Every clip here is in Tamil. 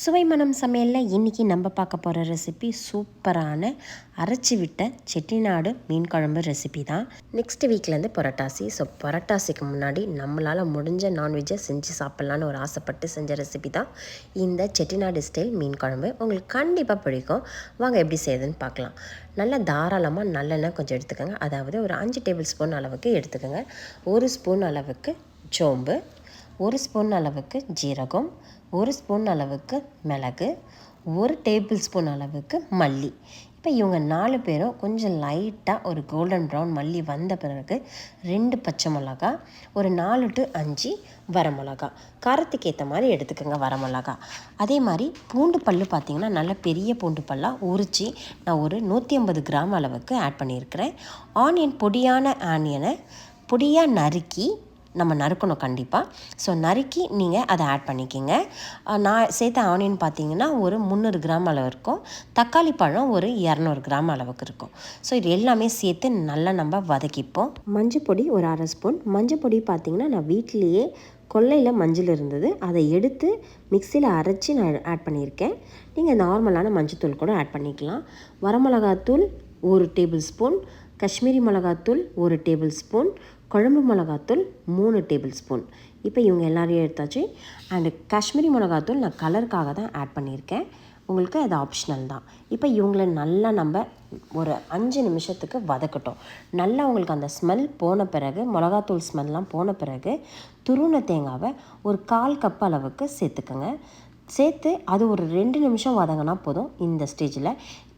சுவை மனம் சமையலில் இன்றைக்கி நம்ம பார்க்க போகிற ரெசிபி சூப்பரான அரைச்சி விட்ட செட்டிநாடு மீன் குழம்பு ரெசிபி தான். நெக்ஸ்ட் வீக்லேருந்து புரட்டாசி. ஸோ புரட்டாசிக்கு முன்னாடி நம்மளால் முடிஞ்ச நான்வெஜ்ஜை செஞ்சு சாப்பிட்லான்னு ஒரு ஆசைப்பட்டு செஞ்ச ரெசிபி தான் இந்த செட்டிநாடு ஸ்டைல் மீன் குழம்பு. உங்களுக்கு கண்டிப்பாக பிடிக்கும். வாங்க எப்படி செய்யுதுன்னு பார்க்கலாம். நல்லா தாராளமாக நல்லெண்ணெய் கொஞ்சம் எடுத்துக்கோங்க. அதாவது ஒரு அஞ்சு டேபிள் ஸ்பூன் அளவுக்கு எடுத்துக்கோங்க. ஒரு ஸ்பூன் அளவுக்கு சோம்பு. ஒரு ஸ்பூன் அளவுக்கு ஜீரகம் ஒரு ஸ்பூன் அளவுக்கு மிளகு ஒரு டேபிள் ஸ்பூன் அளவுக்கு மல்லி. இப்போ இவங்க நாலு பேரும் கொஞ்சம் லைட்டாக ஒரு கோல்டன் ப்ரௌன் மல்லி வந்த பிறகு ரெண்டு பச்சை மிளகா ஒரு நாலு டு அஞ்சு வரமிளகா காரத்துக்கு ஏற்ற மாதிரி எடுத்துக்கோங்க வரமிளகா அதே மாதிரி பூண்டு பல் பார்த்திங்கன்னா நல்ல பெரிய பூண்டு பல்லாக உரித்து நான் ஒரு நூற்றி ஐம்பது கிராம் அளவுக்கு ஆட் பண்ணியிருக்கிறேன். ஆனியன் பொடியான ஆனியனை பொடியாக நறுக்கி நம்ம நறுக்கணும் கண்டிப்பாக ஸோ நறுக்கி நீங்கள் அதை ஆட் பண்ணிக்கிங்க. நான் சேர்த்த ஆனியன் பார்த்தீங்கன்னா ஒரு முந்நூறு கிராம் அளவு இருக்கும். தக்காளி பழம் ஒரு இரநூறு கிராம் அளவுக்கு இருக்கும். ஸோ இது எல்லாமே சேர்த்து நல்லா நம்ம வதக்கிப்போம். மஞ்சள் பொடி ஒரு அரை ஸ்பூன். மஞ்சள் பொடி பார்த்திங்கன்னா நான் வீட்டிலேயே கொல்லையில் மஞ்சள் இருந்தது. அதை எடுத்து மிக்சியில் அரைச்சி நான் ஆட் பண்ணியிருக்கேன். நீங்கள் நார்மலான மஞ்சள் கூட ஆட் பண்ணிக்கலாம். வரமிளகாத்தூள் ஒரு டேபிள் ஸ்பூன். காஷ்மீரி மிளகாத்தூள் ஒரு டேபிள் ஸ்பூன். குழம்பு மிளகாத்தூள் மூணு டேபிள் ஸ்பூன். இப்போ இவங்க எல்லாரையும் எடுத்தாச்சு. அண்டு காஷ்மீரி மிளகாத்தூள் நான் கலருக்காக தான் ஆட் பண்ணியிருக்கேன். உங்களுக்கு அது ஆப்ஷனல் தான். இப்போ இவங்கள நல்லா நம்ம ஒரு அஞ்சு நிமிஷத்துக்கு வதக்கட்டும். நல்லா உங்களுக்கு அந்த ஸ்மெல் போன பிறகு மிளகாத்தூள் ஸ்மெல்லாம் போன பிறகு துருண தேங்காவை ஒரு கால் கப் அளவுக்கு சேர்த்துக்கோங்க. சேர்த்து அது ஒரு ரெண்டு நிமிஷம் வதங்கினா போதும் இந்த ஸ்டேஜில்.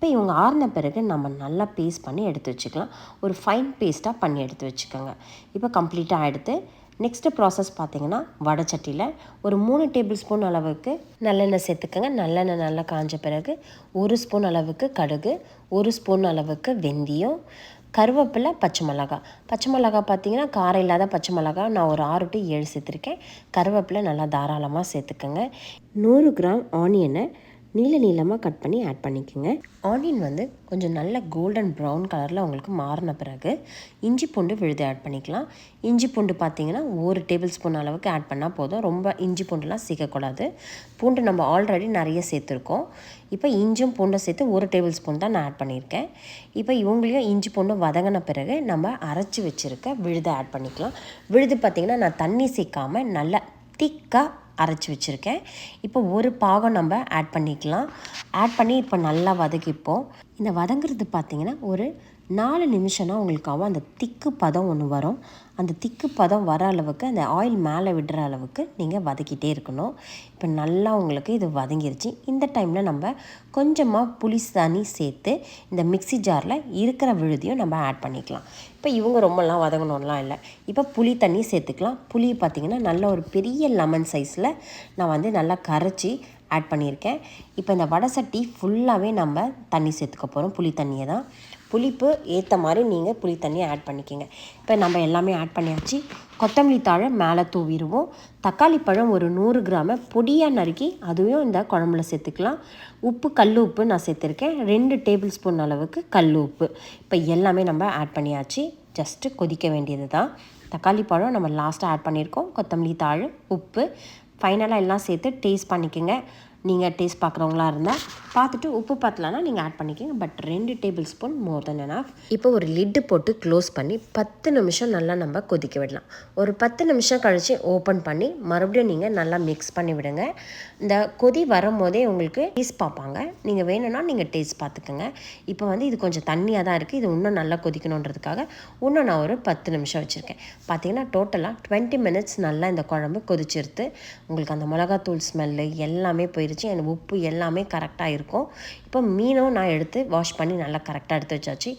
இப்போ இவங்க ஆறின பிறகு நம்ம நல்லா பேஸ்ட் பண்ணி எடுத்து வச்சுக்கலாம். ஒரு ஃபைன் பேஸ்ட்டாக பண்ணி எடுத்து வச்சுக்கோங்க. இப்போ கம்ப்ளீட்டாக எடுத்து நெக்ஸ்ட்டு ப்ராசஸ் பார்த்தீங்கன்னா வடைச்சட்டியில் ஒரு மூணு டேபிள் ஸ்பூன் அளவுக்கு நல்லெண்ணெய் சேர்த்துக்கோங்க. நல்லெண்ணெய் நல்லா காஞ்ச பிறகு ஒரு ஸ்பூன் அளவுக்கு கடுகு ஒரு ஸ்பூன் அளவுக்கு வெந்தயம் கருவேப்பிலை பச்சை மிளகா பச்சை மிளகா பார்த்தீங்கன்னா காரம் இல்லாத பச்சை மிளகா நான் ஒரு ஆறு டு ஏழு சேர்த்துருக்கேன். கருவேப்பிலை நல்லா தாராளமாக சேர்த்துக்கோங்க. நூறு கிராம் ஆனியனை நீல நீளமாக கட் பண்ணி ஆட் பண்ணிக்கோங்க. ஆனியன் வந்து கொஞ்சம் நல்ல கோல்டன் ப்ரௌன் கலரில் உங்களுக்கு மாறின பிறகு இஞ்சி பூண்டு விழுது ஆட் பண்ணிக்கலாம். இஞ்சி பூண்டு பார்த்தீங்கன்னா ஒரு டேபிள் ஸ்பூன் அளவுக்கு ஆட் பண்ணால் போதும். ரொம்ப இஞ்சி பூண்டுலாம் சேர்க்கக்கூடாது பூண்டு நம்ம ஆல்ரெடி நிறைய சேர்த்துருக்கோம். இப்போ இஞ்சும் பூண்டை சேர்த்து ஒரு டேபிள் ஸ்பூன் தான் நான் ஆட் பண்ணியிருக்கேன். இப்போ இவங்களையும் இஞ்சி பூண்டும் வதங்கின பிறகு நம்ம அரைச்சி வச்சுருக்க விழுதை ஆட் பண்ணிக்கலாம். விழுது பார்த்திங்கன்னா நான் தண்ணி சேர்க்காமல் நல்லா திக்காக அரைச்சி வச்சுருக்கேன். இப்போ ஒரு பாகம் நம்ம ஆட் பண்ணிக்கலாம். ஆட் பண்ணி இப்போ நல்லா வதக்கிப்போம். இந்த வதங்குறது பார்த்திங்கன்னா ஒரு நாலு நிமிஷம்னா உங்களுக்கு ஆகும். அந்த திக்கு பதம் ஒன்று வரும். அந்த திக்கு பதம் வர அளவுக்கு அந்த ஆயில் மேலே விடுற அளவுக்கு நீங்கள் வதக்கிட்டே இருக்கணும். இப்போ நல்லா உங்களுக்கு இது வதங்கிருச்சு. இந்த டைமில் நம்ம கொஞ்சமாக புளி தண்ணி சேர்த்து இந்த மிக்சி ஜாரில் இருக்கிற விழுதியும் நம்ம ஆட் பண்ணிக்கலாம். இப்போ இவங்க ரொம்பலாம் வதங்கணும்லாம் இல்லை. இப்போ புளி தண்ணி சேர்த்துக்கலாம். புளி பார்த்திங்கன்னா நல்ல ஒரு பெரிய லெமன் சைஸில் நான் வந்து நல்லா கரைச்சி ஆட் பண்ணியிருக்கேன். இப்போ இந்த வடை சட்டி ஃபுல்லாகவே நம்ம தண்ணி சேர்த்துக்க போகிறோம் புளி தண்ணியை தான். புளிப்பு ஏற்ற மாதிரி நீங்கள் புளி தண்ணியை ஆட் பண்ணிக்கோங்க. இப்போ நம்ம எல்லாமே ஆட் பண்ணியாச்சு. கொத்தமல்லி தாழை மேலே தூவிடுவோம். தக்காளி பழம் ஒரு நூறு கிராம. பொடியாக நறுக்கி அதுவும் இந்த குழம்புல சேர்த்துக்கலாம். உப்பு கல் உப்பு நான் சேர்த்துருக்கேன். ரெண்டு டேபிள் ஸ்பூன் அளவுக்கு கல் உப்பு. இப்போ எல்லாமே நம்ம ஆட் பண்ணியாச்சு. ஜஸ்ட்டு கொதிக்க வேண்டியது தான் தக்காளி பழம் நம்ம லாஸ்ட்டாக ஆட் பண்ணியிருக்கோம். கொத்தமல்லி தாழ் உப்பு ஃபைனலாக எல்லாம் சேர்த்து டேஸ்ட் பண்ணிக்கோங்க. நீங்கள் டேஸ்ட் பார்க்குறவங்களா இருந்தால் பார்த்துட்டு உப்பு பார்த்தலன்னா நீங்கள் ஆட் பண்ணிக்கோங்க. பட் ரெண்டு டேபிள் ஸ்பூன் மோர் தென் ஆஃப் இப்போ ஒரு லிட்டு போட்டு க்ளோஸ் பண்ணி பத்து நிமிஷம் நல்லா நம்ம கொதிக்க விடலாம். ஒரு பத்து நிமிஷம் கழித்து ஓப்பன் பண்ணி மறுபடியும் நீங்கள் நல்லா மிக்ஸ் பண்ணி விடுங்க. இந்த கொதி வரும்போதே உங்களுக்கு டேஸ்ட் பார்ப்பாங்க. நீங்கள் வேணும்னா நீங்கள் டேஸ்ட் பார்த்துக்கோங்க. இப்போ வந்து இது கொஞ்சம் தண்ணியாக தான் இருக்குது இது இன்னும் நல்லா கொதிக்கணுன்றதுக்காக இன்னும் நான் ஒரு பத்து நிமிஷம் வச்சுருக்கேன். பார்த்தீங்கன்னா டோட்டலாக டுவெண்ட்டி மினிட்ஸ் நல்லா இந்த குழம்பு கொதிச்சிருத்து உங்களுக்கு அந்த மிளகாத்தூள் ஸ்மெல்லு எல்லாமே போயிடுச்சு எனக்கு உப்பு எல்லாமே கரெக்டாக இருக்கும். இப்போ மீனும் நான் எடுத்து வாஷ் பண்ணி நல்லா கரெக்டாக எடுத்து வச்சாச்சு.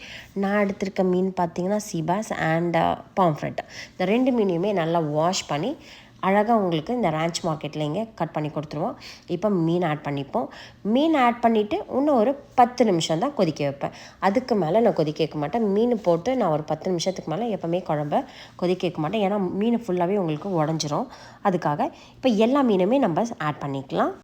நான் எடுத்திருக்க மீன் பார்த்தீங்கன்னா சீபாஸ் அண்ட் பாம்ஃப்ரெட் இந்த ரெண்டு மீனையுமே நல்லா வாஷ் பண்ணி அழகாக உங்களுக்கு இந்த ரேஞ்ச் மார்க்கெட்டில் இங்கே கட் பண்ணி கொடுத்துருவோம். இப்போ மீன் ஆட் பண்ணிப்போம். மீன் ஆட் பண்ணிவிட்டு இன்னும் ஒரு பத்து நிமிஷம் தான் கொதிக்க வைப்பேன். அதுக்கு மேலே நான் கொதிக்க வைக்க மாட்டேன். மீன் போட்டு நான் ஒரு பத்து நிமிஷத்துக்கு மேலே எப்போவுமே குழம்ப கொதிக்க வைக்க மாட்டேன். ஏன்னா மீன் ஃபுல்லாகவே உங்களுக்கு உடஞ்சிரும். அதுக்காக இப்போ எல்லா மீனுமே நம்ம ஆட் பண்ணிக்கலாம்.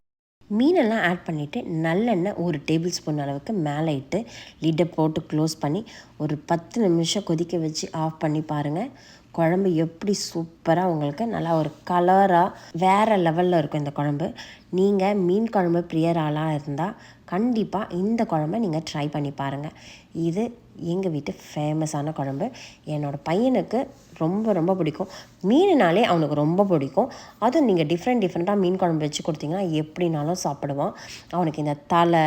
மீனெல்லாம் ஆட் பண்ணிவிட்டு நல்லெண்ணெய் ஒரு டேபிள் ஸ்பூன் அளவுக்கு மேலே இட்டு லிட்டை போட்டு க்ளோஸ் பண்ணி ஒரு பத்து நிமிஷம் கொதிக்க வச்சு ஆஃப் பண்ணி பாருங்கள் குழம்பு எப்படி சூப்பராக உங்களுக்கு நல்லா ஒரு கலராக வேறு லெவலில் இருக்கும் இந்த குழம்பு. நீங்கள் மீன் குழம்பு பிரியர் ஆளாக இருந்தால் கண்டிப்பாக இந்த குழம்பை நீங்கள் ட்ரை பண்ணி பாருங்கள் இது எங்கள் வீட்டு ஃபேமஸான குழம்பு. என்னோடய பையனுக்கு ரொம்ப ரொம்ப பிடிக்கும். மீனுனாலே அவனுக்கு ரொம்ப பிடிக்கும். அதுவும் நீங்கள் டிஃப்ரெண்ட் டிஃப்ரெண்ட்டாக மீன் குழம்பு வச்சு கொடுத்தீங்கன்னா எப்படினாலும் சாப்பிடுவான். அவனுக்கு இந்த தலை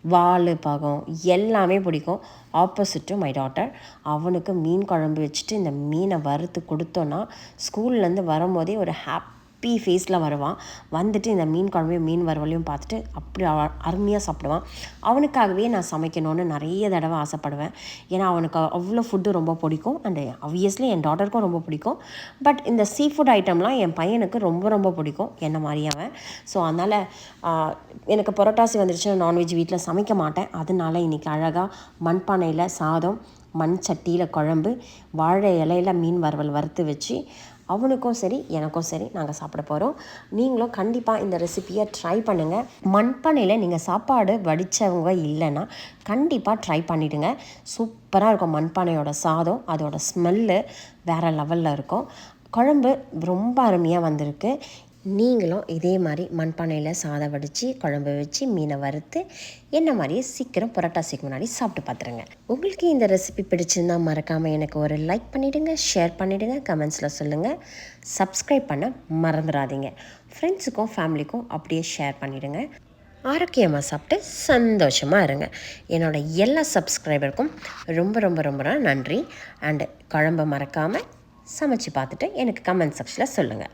வால் பாகம் எல்லாமே பிடிக்கும். ஆப்போசிட்டு மை டாட்டர் அவனுக்கு மீன் குழம்பு வச்சுட்டு இந்த மீனை வறுத்து கொடுத்தோன்னா ஸ்கூல்லேருந்து வரும்போதே ஒரு ஹாப்பி ஃபேஸில் வருவான். வந்துட்டு இந்த மீன் குழம்பையும் மீன் வறுவலையும் பார்த்துட்டு அப்படி அருமையாக சாப்பிடுவான். அவனுக்காகவே நான் சமைக்கணும்னு நிறைய தடவை ஆசைப்படுவேன். ஏன்னா அவனுக்கு அவ்வளோ ஃபுட்டு ரொம்ப பிடிக்கும். அண்ட் ஆப்வியஸ்லி என் டாட்டருக்கும் ரொம்ப பிடிக்கும். பட் இந்த சீ ஃபுட் ஐட்டம்லாம் என் பையனுக்கு ரொம்ப ரொம்ப பிடிக்கும். என்ன மாதிரி அவன். ஸோ அதனால் எனக்கு புரட்டாசி வந்துருச்சுன்னா நான்வெஜ் வீட்டில் சமைக்க மாட்டேன். அதனால இன்றைக்கி அழகாக மண்பானையில் சாதம் மண் சட்டியில் குழம்பு வாழை இலையில மீன் வறுவல் வறுத்து வச்சு அவனுக்கும் சரி எனக்கும் சரி நாங்கள் சாப்பிட போகிறோம் நீங்களும் கண்டிப்பாக இந்த ரெசிபியை ட்ரை பண்ணுங்கள் மண்பானையில் நீங்கள் சாப்பாடு வடித்தவங்க இல்லைன்னா கண்டிப்பாக ட்ரை பண்ணிவிடுங்க சூப்பராக இருக்கும் மண்பானையோட சாதம் அதோட ஸ்மெல்லு வேறு லெவலில் இருக்கும். குழம்பு ரொம்ப அருமையாக வந்திருக்கு. நீங்களும் இதே மாதிரி மண்பானையில் சாதம் வடித்து குழம்பு வச்சு மீனை வறுத்து என்ன மாதிரியே சீக்கிரம் புரட்டாசிக்கு முன்னாடி சாப்பிட்டு பார்த்துருங்க உங்களுக்கு இந்த ரெசிபி பிடிச்சிருந்தா மறக்காமல் எனக்கு ஒரு லைக் பண்ணிவிடுங்க ஷேர் பண்ணிவிடுங்க கமெண்ட்ஸில் சொல்லுங்கள் சப்ஸ்கிரைப் பண்ண மறந்துடாதீங்க. ஃப்ரெண்ட்ஸுக்கும் ஃபேமிலிக்கும் அப்படியே ஷேர் பண்ணிவிடுங்க ஆரோக்கியமாக சாப்பிட்டு சந்தோஷமாக இருங்க. என்னோட எல்லா சப்ஸ்கிரைபருக்கும் ரொம்ப ரொம்ப ரொம்ப நன்றி. அண்டு குழம்ப மறக்காமல் சமைச்சு பார்த்துட்டு எனக்கு கமெண்ட் செக்ஷனில் சொல்லுங்கள்